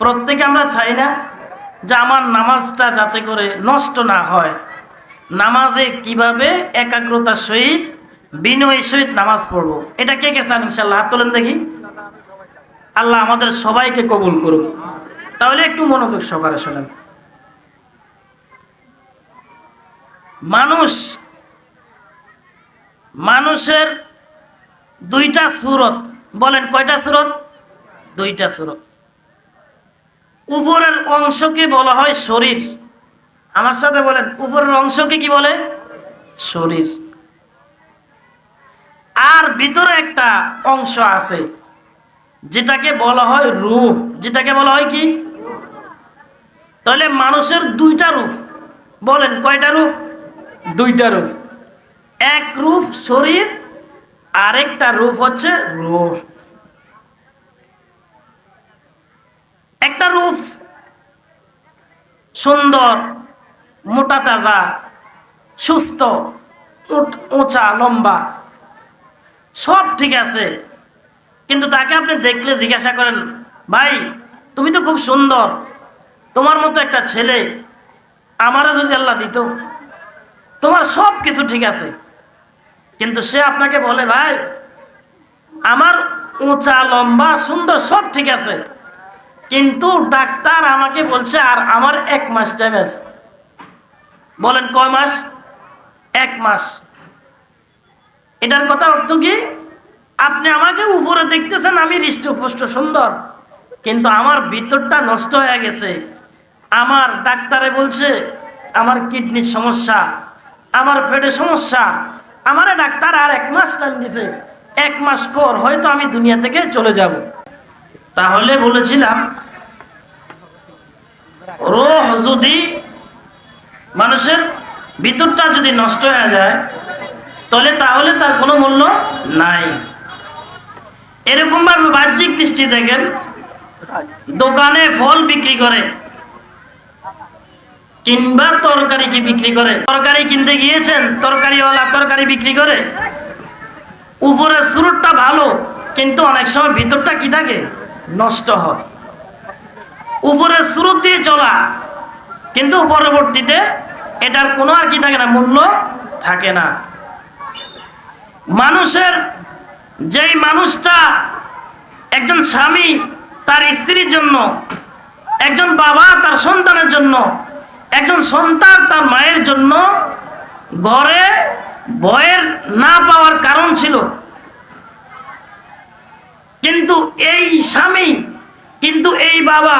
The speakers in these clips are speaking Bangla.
প্রত্যেকে আমরা চাই না যে আমার নামাজটা যাতে করে নষ্ট না হয়। নামাজে কীভাবে একাগ্রতার সহিত, বিনয়ের সহিত নামাজ পড়ব? এটা কে কে চান ইনশাল্লাহ হাত তোলেন দেখি। আল্লাহ আমাদের সবাইকে কবুল করুক। তাহলে একটু মনোযোগ সহকারে শোনেন। মানুষ, মানুষের দুইটা সুরত। বলেন, কয়টা সুরত? দুইটা সুরত। উপরের অংশকে বলা হয় শরীর। আমার সাথে বলেন উপরের অংশকে কি বলে? শরীর। আর ভিতরে একটা অংশ আছে, যেটাকে বলা হয় রূপ যেটাকে বলা হয় কি? তাহলে মানুষের দুইটা রূপ। বলেন, কয়টা রূপ? দুইটা রূপ। এক রূপ শরীর, আরেকটা রূপ হচ্ছে রূপ একটা রূপ সুন্দর, মোটা তাজা, সুস্থ উঁচা, লম্বা, সব ঠিক আছে। কিন্তু তাকে আপনি দেখলে জিজ্ঞাসা করেন, ভাই, তুমি তো খুব সুন্দর, তোমার মতো একটা ছেলে, আমারও যদি আল্লাহ দিত, তোমার সব কিছু ঠিক আছে। কিন্তু সে আপনাকে বলে, ভাই, আমার উঁচা, লম্বা, সুন্দর সব ঠিক আছে। কিন্তু ডাক্তার আমাকে বলছে, আর আমার এক মাস টাইম আছে। বলেন, কয় মাস? এক মাস। এটার কথা অর্থ কি? আপনি আমাকে উপরে দেখতেছেন, আমি হৃষ্টপুষ্ট, সুন্দর। কিন্তু আমার ভিতরটা নষ্ট হয়ে গেছে। আমার ডাক্তারে বলছে, আমার কিডনির সমস্যা, আমার পেটে সমস্যা। আমার ডাক্তার আর এক মাস টাইম দিছে। এক মাস পর হয়তো আমি দুনিয়া থেকে চলে যাব। তাহলে বলেছিলাম, রোহ যদি মানুষের ভিতরটা যদি নষ্ট হয়ে যায়, তাহলে তাহলে তার কোনো মূল্য নাই। এরকম ভাবে বাহ্যিক দৃষ্টি দেখেন, দোকানে ফল বিক্রি করে কিংবা তরকারি কি বিক্রি করে। তরকারি কিনতে গিয়েছেন, তরকারিওয়ালা তরকারি বিক্রি করে। উপরের সুরটা ভালো, কিন্তু অনেক সময় ভিতরটা কি থাকে? নষ্ট হয়। উপরের সুরত দিয়ে চলা, কিন্তু পরবর্তীতে এটার কোনো আর কি থাকে না, মূল্য থাকে না। মানুষের যেই মানুষটা একজন স্বামী, তার স্ত্রীর জন্য, একজন বাবা তার সন্তানের জন্য, একজন সন্তান তার মায়ের জন্য, ঘরে ভয়ের না পাওয়ার কারণ ছিল। কিন্তু এই স্বামী, কিন্তু এই বাবা,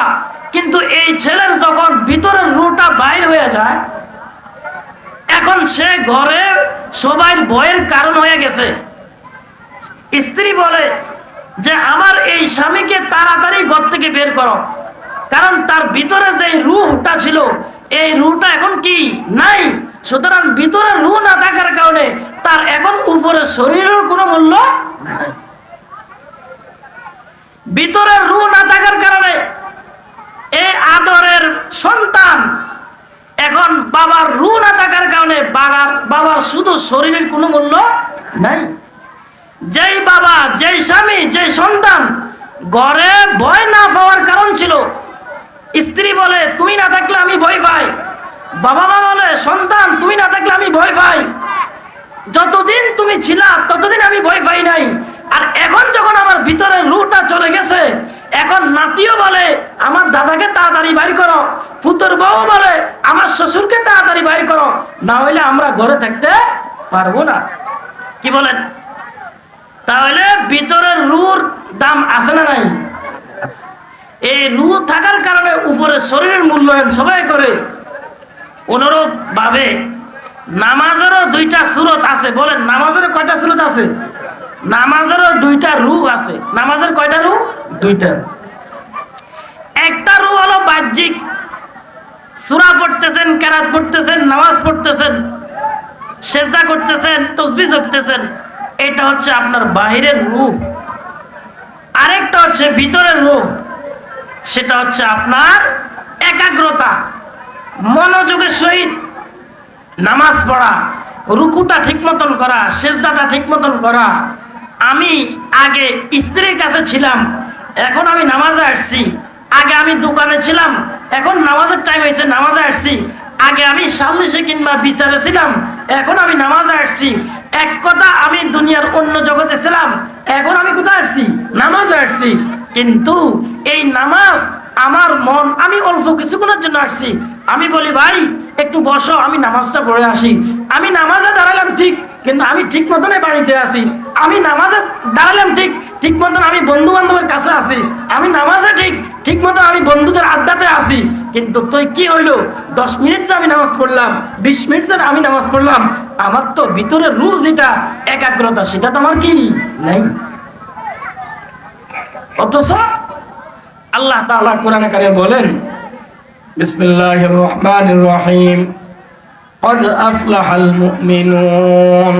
কিন্তু এই ছেলের যখন ভিতরের রুটা বাইর হয়ে যায়, এখন সে ঘরে সবাই ভয়ের কারণ হয়ে গেছে। স্ত্রী বলে যে, আমার এই স্বামীকে তাড়াতাড়ি ঘর থেকে বের করো। কারণ তার ভিতরে যে রুহটা ছিল, এই রুহটা এখন কি নাই? সুতরাং ভিতরে রু না থাকার কারণে তার এখন উপরে শরীরের কোনো মূল্য নাই। ভিতরে রু না থাকার কারণে এই আদরের সন্তান এখন বাবার রু না থাকার কারণে বাবার বাবার শুধু শরীরের কোনো মূল্য নাই। যেই বাবা, যেই স্বামী, যেই সন্তান ঘরে ভয় না পাওয়ার কারণ ছিল, স্ত্রী বলে, তুমি না থাকলে আমি ভয় পাই। বাবা মা বলে, সন্তান, তুমি না থাকলে আমি ভয় পাই। যতদিন তুমি ছিলা, ততদিন আমি ভয় পাই নাই। আর এখন যখন আমার ভিতরে রুটা চলে গেছে, এখন নাতিও বলে, আমার দাদাকে তাড়াতাড়ি বাইর করো। পুতর বউ বলে, আমার শ্বশুরকে তাড়াতাড়ি বাইর করো, না হইলে আমরা ঘরে থাকতে পারব না। কি বলেন? তাহলে ভিতরের রুর দাম আছে না নাই? এই রু থাকার কারণে উপরে শরীরের মূল্যায়ন সবাই করে। অনুরূপ ভাবে নামাজেরও দুইটা সুরত আছে। বলেন নামাজের কয়টা সুরত আছে? নামাজেরও দুইটা রু আছে। নামাজের কয়টা রু? দুইটা একটা রু হলো বাহ্যিক। সুরা পড়তেছেন, কেরাত পড়তেছেন, নামাজ পড়তেছেন, সেজদা করতেছেন তসবি জপতেছেন, এটা হচ্ছে আপনার বাহিরের রূপ আরেকটা হচ্ছে ভিতরের রূপ সেটা হচ্ছে আপনার একাগ্রতা, মনোযোগের সহিত নামাজ পড়া, রুকুটা ঠিক মতন করা, সেজদাটা ঠিক মতন করা আমি আগে স্ত্রীর কাছে ছিলাম, এখন আমি নামাজে আসছি। আগে আমি দোকানে ছিলাম, এখন নামাজের টাইম হয়েছে, নামাজে আসছি। আগে আমি সাল্লিশে কিংবা বিচারে ছিলাম, এখন আমি নামাজে আসছি। এক কথা, আমি দুনিয়ার অন্য জগতে ছিলাম, এখন আমি কোথায় আসছি? নামাজে আসছি। কিন্তু এই নামাজ আমার মন, আমি অল্প কিছুক্ষণের জন্য আসছি। আমি বলি, ভাই, একটু বসো, আমি নামাজটা পড়ে আসি। আমি নামাজে দাঁড়ালাম ঠিক কিন্তু আমি ঠিক মতনই বাড়িতে আছি। আমি নামাজে দাঁড়ালাম ঠিক ঠিক মতন আমি বন্ধু বান্ধবের কাছে আছি। আমি নামাজে ঠিক ঠিক মতন আমি বন্ধুদের আড্ডাতে আছি। কিন্তু তুই কি হইল? দশ মিনিট যে আমি নামাজ পড়লাম, বিশ মিনিট যে আমি নামাজ পড়লাম, আমার তো ভিতরে রুজ যেটা, একাগ্রতা সেটা তো আমার কি? নাই। অথচ আল্লাহ তাআলা কোরআনে কারিমে বলেন, বিসমিল্লাহির রহমানির রহিম। قد أفلح المؤمنون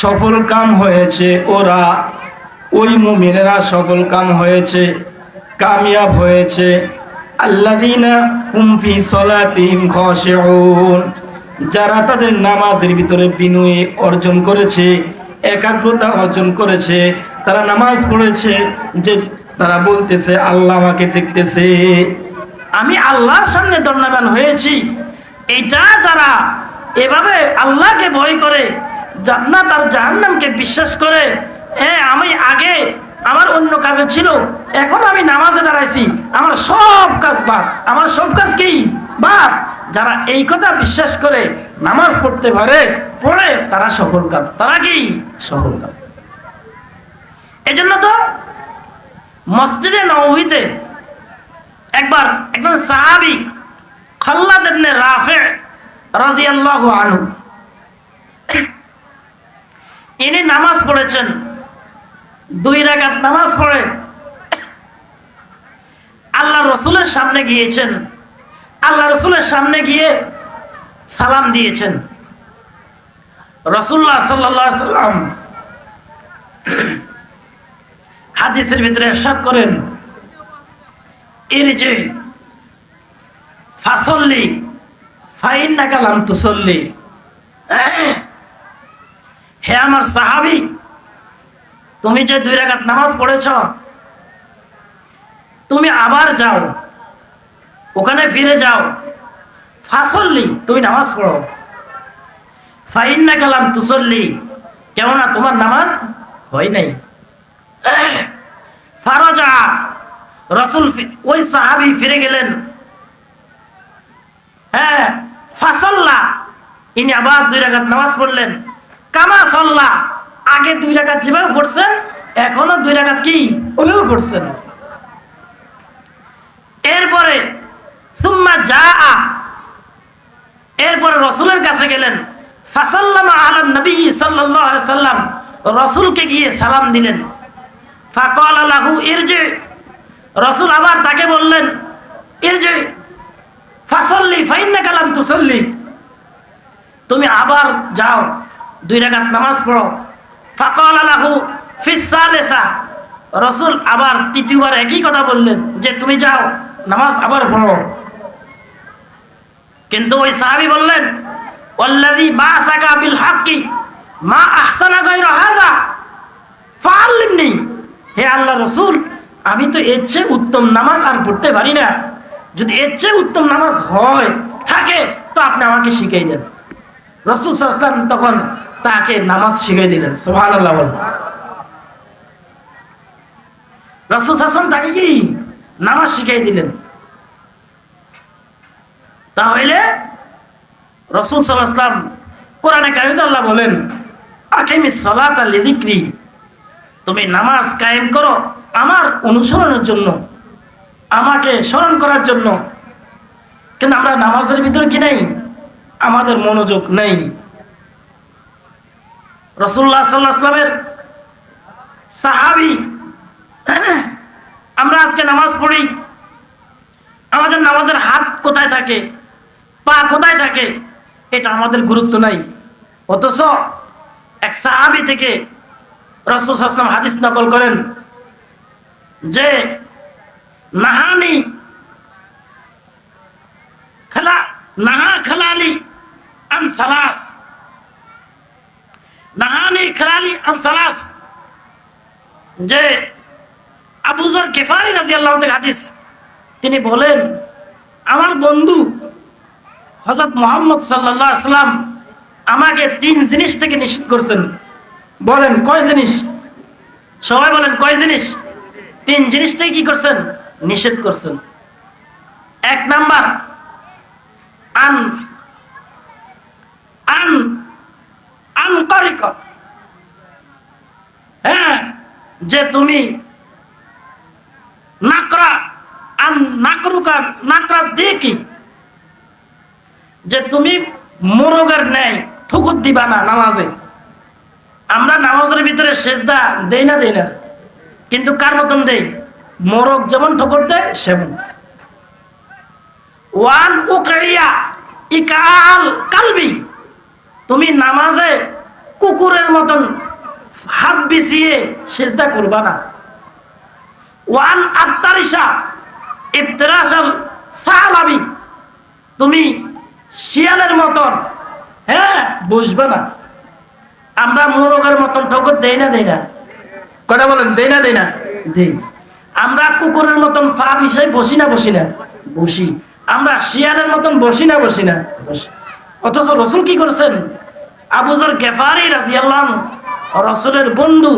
সফল কাম হয়েছে ওরা ওই মুমিনেরা সফল কাম হয়েছে কামিয়াব হয়েছে আল্লাযীনা হুম ফি সালাতিহিম খাশিউন যারা তাদের নামাজের ভিতরে বিনয় অর্জন করেছে একাগ্রতা অর্জন করেছে তারা নামাজ পড়েছে যে তারা বলতেছে আল্লাহ আমাকে দেখতেছে আমি আল্লাহর সামনে দণ্ডায়মান হয়েছি এটা যারা এভাবে আল্লাহকে ভয় করে, জান্নাত আর জাহান্নামকে বিশ্বাস করে হ্যাঁ আমি আগে আমার অন্য কাজে ছিল, এখন আমি নামাজে দাঁড়াইছি, আমার সব কাজ বাদ। আমার সব কাজ কি? বাদ। যারা এই কথা বিশ্বাস করে, নামাজ পড়তে পারে, পড়ে তারা সফল কাজ। তারা কি? সফল কাজ। এজন্য তো মসজিদে নবীতে একবার একজন সাহাবি খাল্লাদ ইবনে রাফি রাদিয়াল্লাহু আনহু। ইনি নামাজ পড়েছেন, দুই রাকাত নামাজ পড়ে। আল্লাহ রসুলের সামনে গিয়েছেন, আল্লাহ রসুলের সামনে গিয়ে সালাম দিয়েছেন। রসুল্লাহ সাল্লাহ সাল্লাম হাদিসের ভিতরে এরশাদ করেন এর যে ফাসল্লি। ফাইন না কালাম তুসল্লি। হে আমার সাহাবি, তুমি যে দুই রাকাত নামাজ পড়েছ, তুমি আবার যাও, ওখানে ফিরে যাও। ফাসল্লি, তুমি নামাজ পড়ো। ফাইন না কালাম তুসল্লি, কেননা তোমার নামাজ হয় নাই। ফারজা, রসুল ওই সাহাবি ফিরে গেলেন। হ্যাঁ ফাসল্লা। ইনি আবার দুই রাকাত নামাজ পড়লেন। কামা সল্লা। আগে দুই রাকাত যেভাবে পড়ছেন, এখনও দুই রাকাত কি? ওইভাবে পড়ছেন। এরপরে, সুম্মা যা এরপরে রসুলের কাছে গেলেন। ফাসাল্লামা আলান নবী সাল্লাল্লাহু আলাইহি সাল্লাম। রসুলকে গিয়ে সালাম দিলেন। ফাকাল লাহু, ইরজি। রসুল আবার তাকে বললেন, ইরজি ফাসল্লি ফাইন্না কালাম তুমি আবার যাও, দুই রাকাত নামাজ পড়ো। ফাকাল লাহু ফিস সালিসা। রসুল আবার তৃতীয়বার একই কথা বললেন যে, তুমি যাও, নামাজ আবার পড়ো। কিন্তু ওই সাহাবি বললেন, ওয়াল্লাযী বাসাকা বিল হাক্কি, মা আহসানা গায়রা হাযা। ফাআল্লিমনি। হে আল্লাহ রসুল, আমি তো এর চেয়ে উত্তম নামাজ আর পড়তে পারি না। যদি এর চেয়ে উত্তম নামাজ হয়, থাকে, তো আপনি আমাকে শিখিয়ে দেন। রসুল সাল্লাম তখন তাকে নামাজ শিখিয়ে দিলেন সোহান আল্লাহ বল রসুল সাসম তাকে কি? নামাজ শিখিয়ে দিলেন। তাহলে রসুল সাল্লাহাম কোরআনে কারিমে আল্লাহ বলেন, আকিমিস সালাত লিজিক্রি তুমি নামাজ কায়েম করো আমার অনুসরণের জন্য। আমাকে স্মরণ করার জন্য। কিন্তু আমরা নামাজের ভিতরে কি নেই? আমাদের মনোযোগ নেই। রসুল্লাহ সাল্লাহামের সাহাবি, আমরা আজকে নামাজ পড়ি। আমাদের নামাজের হাত কোথায় থাকে? পা কোথায় থাকে? এটা আমাদের গুরুত্ব নাই। অথচ এক সাহাবি থেকে রসুল হাদিস নকল করেন যে নাহানি খালা নাহা খালালি আন সালাস নাহানি খালালি আন সালাস যে আবুজর কেফারি রাজি আল্লাহ হাদিস, তিনি বলেন, আমার বন্ধু হজরত মোহাম্মদ সাল্লাহ আসলাম আমাকে তিন জিনিস থেকে নিষেধ করছেন। বলেন, কয় জিনিস? সবাই বলেন, কয় জিনিস? তিন জিনিস থেকে কি করছেন? নিষেধ করছেন। এক নাম্বার, আন আন, আন্তরিক। হ্যাঁ যে তুমি নাকরা, আন নাকরুকা, নাকরা দিয়ে কি? যে তুমি মোরগের ন্যায় ঠুকুর দিবা না নামাজে। আমরা নামাজের ভিতরে সেজদা দেই না দেই না। কিন্তু কার মতন দেই? মোরগ যেমন ঠোকর দেয় সেমন। ওয়ান উকরিয়া ইকাল কালবি। তুমি নামাজে কুকুরের মতন হাত বিছিয়ে সেজদা করবা না। ওয়ান আত্মারিসা ইফতরাসাল সালাবি। তুমি শিয়ালের মতন হ্যাঁ বুঝবে না। আমরা মোরগের মতন ঠকর দেই না দেই না। কথা বলেন দেই না দেই না। দেই। আমরা কুকুরের মতন পা বিষয় বসি না বসি না। বসি। আমরা শিয়ালের মতন বসি না বসি না অথচ রসুল কি করছেন? আবুজর গেফারি রাজিয়াল্লাহ রসুলের বন্ধু,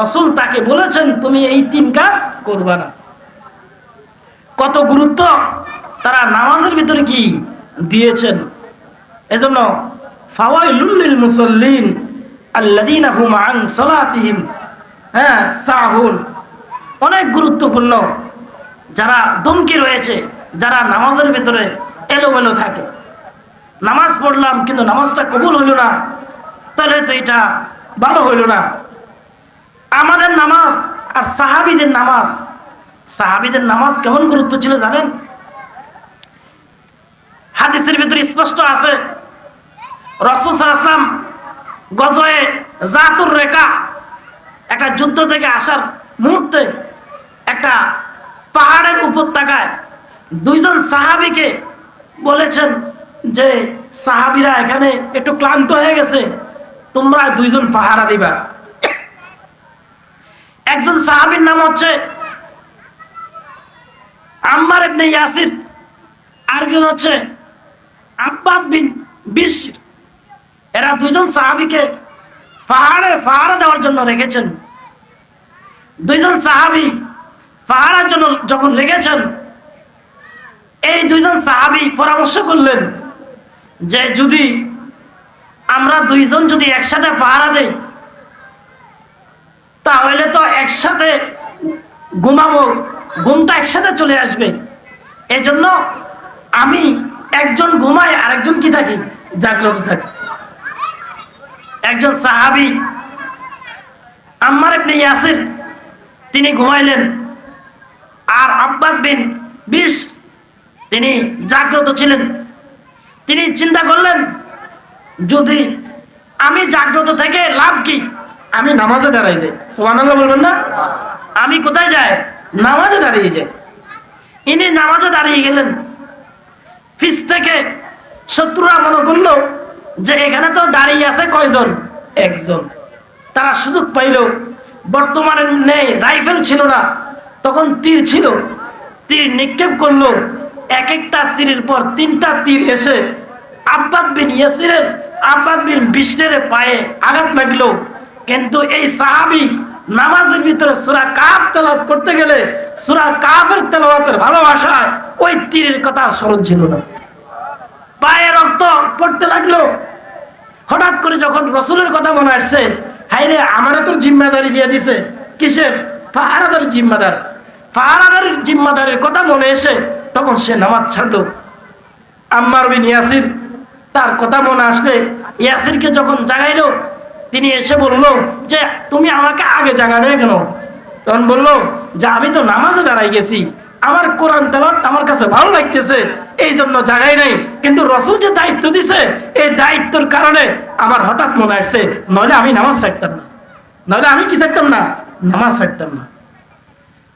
রসুল তাকে বলেছেন, তুমি এই তিন কাজ করবা না। কত গুরুত্ব তারা নামাজের ভিতরে কি দিয়েছেন? এজন্য ফাওয়াইলুল মুসাল্লিন আল্লাযীনা হুম আন সালাতিহিম হ্যাঁ সাহুন। অনেক গুরুত্বপূর্ণ। যারা দমকি রয়েছে, যারা নামাজের ভিতরে এলোমেলো থাকে। নামাজ পড়লাম, কিন্তু নামাজটা কবুল হইল না। তাহলে তো এটা ভালো হইল না। আমাদের নামাজ আর সাহাবিদের নামাজ সাহাবিদের নামাজ কেমন গুরুত্ব ছিল জানেন? হাদিসের ভিতরে স্পষ্ট আছে, রসুল আসলাম গজয়ে জাতুর রেখা, একটা যুদ্ধ থেকে আসার মুহূর্তে একটা পাহাড়ের উপত্যকায় দুইজন সাহাবিকে বলেছেন যে, সাহাবিরা এখানে একটু ক্লান্ত হয়ে গেছে, তোমরা দুইজন পাহারা দিবা। একজন সাহাবির নাম হচ্ছে আম্মার ইবনে ইয়াসির, আরেকজন হচ্ছে আব্বাদ বিন বিশর। এরা দুইজন সাহাবিকে পাহাড়ে পাহারা দেওয়ার জন্য রেখেছেন। দুইজন সাহাবি পাহারার জন্য যখন লেগেছেন, এই দুইজন সাহাবি পরামর্শ করলেন যে যদি আমরা দুইজন যদি একসাথে পাহারা দেই, তাহলে তো একসাথে ঘুমাবো, ঘুমটা একসাথে চলে আসবে। এজন্য আমি একজন ঘুমাই, আরেকজন কি থাকি? জাগ্রত থাকি। একজন সাহাবি আম্মার ইবনে ইয়াসির, তিনি ঘুমাইলেন। আর আব্বাস বিন বিশ তিনি জাগ্রত ছিলেন। তিনি চিন্তা করলেন যদি আমি জাগ্রত থেকে লাভ কি? আমি নামাজে দাঁড়াই যাই। সোহানাল্লাহ বলবেন না? আমি কোথায় যাই? নামাজে দাঁড়িয়ে যাই। ইনি নামাজে দাঁড়িয়ে গেলেন। ফিস থেকে শত্রুরা মনে করল যে এখানে তো দাঁড়িয়ে আছে কয়জন? একজন। তারা সুযোগ পাইল। বর্তমানে নেই রাইফেল ছিল না। তখন তীর ছিল। তীর নিক্ষেপ করল। এক একটা তীরের পর তিনটা তীর এসে আব্বাদ বিন ইয়াসিরের, আব্বাদ বিন পায়ে আঘাত কিন্তু এই সাহাবি নামাজের ভিতরে সুরা কাফ করতে গেলে, সুরা কাফের ভালোবাসায় ওই তীরের কথা স্মরণ ছিল না। পায়ে রক্ত পড়তে লাগল। হঠাৎ করে যখন রসুলের কথা মনে আসছে হাইরে আমারও তো জিম্মাদারি দিয়ে দিছে। কিসের? পাহারাদার জিম্মাদার। পাহারাদার জিম্মাদারের কথা মনে এসে তখন সে নামাজ ছাড়লো। আম্মার বিন ইয়াসির তার কথা মনে আসলে ইয়াসিরকে যখন জাগাইলো, তিনি এসে বলল, যে তুমি আমাকে আগে জাগালে কেন? তখন বলল, যে আমি তো নামাজে দাঁড়াই গেছি, আমার কোরআন তেলাওয়াত আমার কাছে ভালো লাগতেছে এই জন্য জাগাই নাই। কিন্তু রসুল যে দায়িত্ব দিছে, এই দায়িত্বের কারণে আমার হঠাৎ মনে আসছে, নইলে আমি নামাজ ছাড়তাম না। নইলে আমি কি ছাড়তাম না? নামাজ ছাড়তাম না।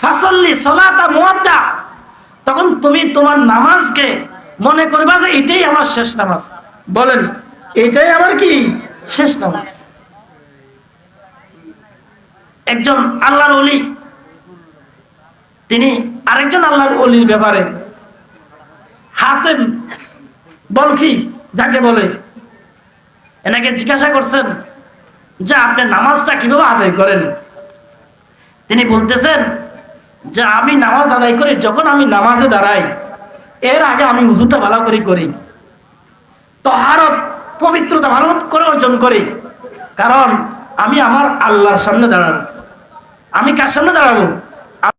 ফাসল্লি সলাতা তখন তুমি তোমার নামাজকে মনে করবা যে এটাই আমার শেষ নামাজ। বলেন, এটাই আমার কি? শেষ নামাজ। একজন আল্লাহর অলি তিনি আরেকজন আল্লাহর অলির ব্যাপারে হাতে বলকি, যাকে বলে। এনাকে জিজ্ঞাসা করছেন, যে আপনি নামাজটা কীভাবে আদায় করেন? তিনি বলতেছেন যে আমি নামাজ আদায় করি, যখন আমি নামাজে দাঁড়াই, এর আগে আমি উজুটা ভালো করে করি। তো আরও পবিত্রতা ভালো করে অর্জন করি। কারণ আমি আমার আল্লাহর সামনে দাঁড়াবো। আমি কার সামনে দাঁড়াবো?